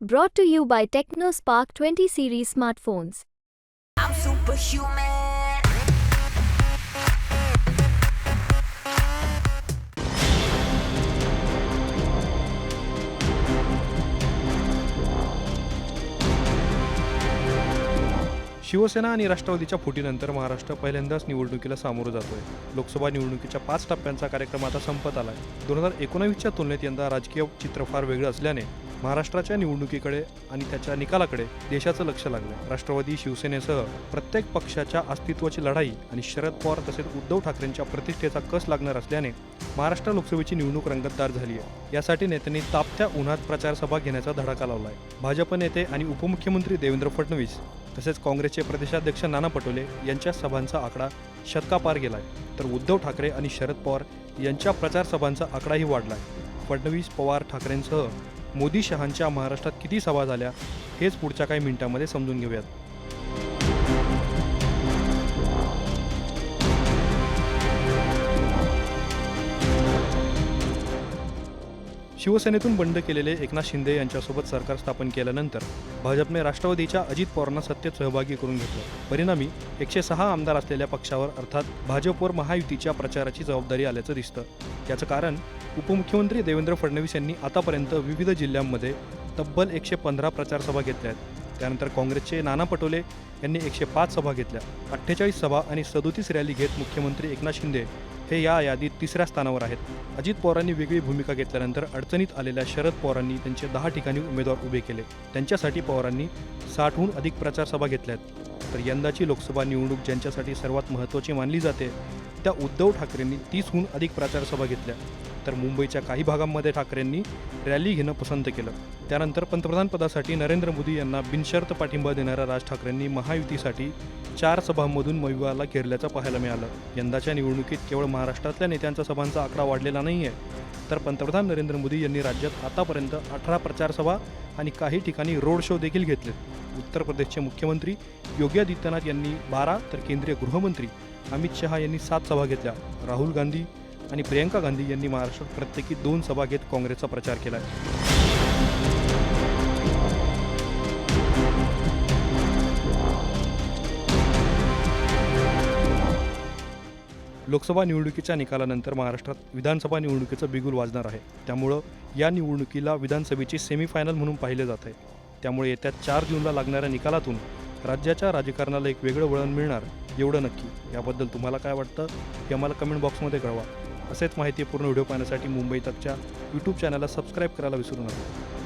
Brought to you by TechnoSpark 20 series smartphones. I'm superhuman. Shiv Sena आणि राष्ट्रवादीच्या फुटीनंतर महाराष्ट्र पहिल्यांदाच निवडणुकीला सामोरं जातोय लोकसभा निवडणुकीच्या पाच टप्प्यांचा कार्यक्रम आता संपत आलाय दोन हजार एकोणावीसच्या तुलनेत यंदा राजकीय चित्र फार वेगळं असल्याने महाराष्ट्राच्या निवडणुकीकडे आणि त्याच्या निकालाकडे देशाचं लक्ष लागलं राष्ट्रवादी शिवसेनेसह प्रत्येक पक्षाच्या अस्तित्वाची लढाई आणि शरद पवार तसेच उद्धव ठाकरेंच्या प्रतिष्ठेचा कस लागणार असल्याने महाराष्ट्र लोकसभेची निवडणूक रंगतदार झाली आहे यासाठी नेत्यांनी तापत्या उन्हात प्रचारसभा घेण्याचा धडाका लावला आहे भाजप नेते आणि उपमुख्यमंत्री देवेंद्र फडणवीस तसेच काँग्रेसचे प्रदेशाध्यक्ष नाना पटोले यांच्या सभांचा आकडा शतकापार गेलाय. तर उद्धव ठाकरे आणि शरद पवार यांच्या प्रचारसभांचा आकडाही आकडाही वाढलाय. फडणवीस पवार ठाकरेंसह मोदी शहांच्या महाराष्ट्रात किती सभा झाल्या हेच पुढच्या काही मिनिटांमध्ये समजून घेऊयात. शिवसेनेतून बंड केलेले एकनाथ शिंदे यांच्यासोबत सरकार स्थापन केल्यानंतर भाजपने राष्ट्रवादीच्या अजित पवारांना सत्तेत सहभागी करून घेतलं. परिणामी एकशे सहा आमदार असलेल्या पक्षावर अर्थात भाजपवर महायुतीच्या प्रचाराची जबाबदारी आल्याचं दिसतं. याचं कारण उपमुख्यमंत्री देवेंद्र फडणवीस यांनी आतापर्यंत विविध जिल्ह्यांमध्ये तब्बल एकशे पंधरा प्रचारसभा घेतल्या आहेत. त्यानंतर काँग्रेसचे नाना पटोले यांनी एकशे पाच सभा घेतल्या. अठ्ठेचाळीस सभा आणि सदोतीस रॅली घेत मुख्यमंत्री एकनाथ शिंदे हे या यादीत तिसऱ्या स्थानावर आहेत. अजित पवारांनी वेगळी भूमिका घेतल्यानंतर अडचणीत आलेल्या शरद पवारांनी त्यांचे दहा ठिकाणी उमेदवार उभे केले. त्यांच्यासाठी पवारांनी साठहून अधिक प्रचारसभा घेतल्यात. तर यंदाची लोकसभा निवडणूक ज्यांच्यासाठी सर्वात महत्त्वाची मानली जाते त्या उद्धव ठाकरेंनी तीसहून अधिक प्रचारसभा घेतल्या. तर मुंबईच्या काही भागांमध्ये ठाकरेंनी रॅली घेणं पसंत केलं. त्यानंतर पंतप्रधानपदासाठी नरेंद्र मोदी यांना बिनशर्त पाठिंबा देणाऱ्या राज ठाकरेंनी महायुतीसाठी चार सभांमधून महिवाला घेरल्याचं पाहायला मिळालं. यंदाच्या निवडणुकीत केवळ महाराष्ट्रातल्या नेत्यांचा सभांचा आकडा वाढलेला नाही आहे तर पंतप्रधान नरेंद्र मोदी यांनी राज्यात आतापर्यंत अठरा प्रचारसभा आणि काही ठिकाणी रोड शो देखील घेतले. उत्तर प्रदेशचे मुख्यमंत्री योगी आदित्यनाथ यांनी बारा तर केंद्रीय गृहमंत्री अमित शहा यांनी सात सभा घेतल्या. राहुल गांधी आणि प्रियंका गांधी यांनी महाराष्ट्रात प्रत्येकी दोन सभा घेत काँग्रेसचा प्रचार केला आहे लोकसभा निवडणुकीच्या निकालानंतर महाराष्ट्रात विधानसभा निवडणुकीचं बिगुल वाजणार आहे. त्यामुळं या निवडणुकीला विधानसभेची सेमीफायनल म्हणून पाहिले जात आहे. त्यामुळे येत्या चार जूनला लागणाऱ्या निकालातून राज्याच्या राजकारणाला एक वेगळं वळण मिळणार एवढं नक्की. याबद्दल तुम्हाला काय वाटतं हे आम्हाला कमेंट बॉक्समध्ये कळवा. असेच माहितीपूर्ण व्हिडिओ पाहण्यासाठी मुंबई तकच्या यूट्यूब चॅनलला सबस्क्राईब करायला विसरू नका.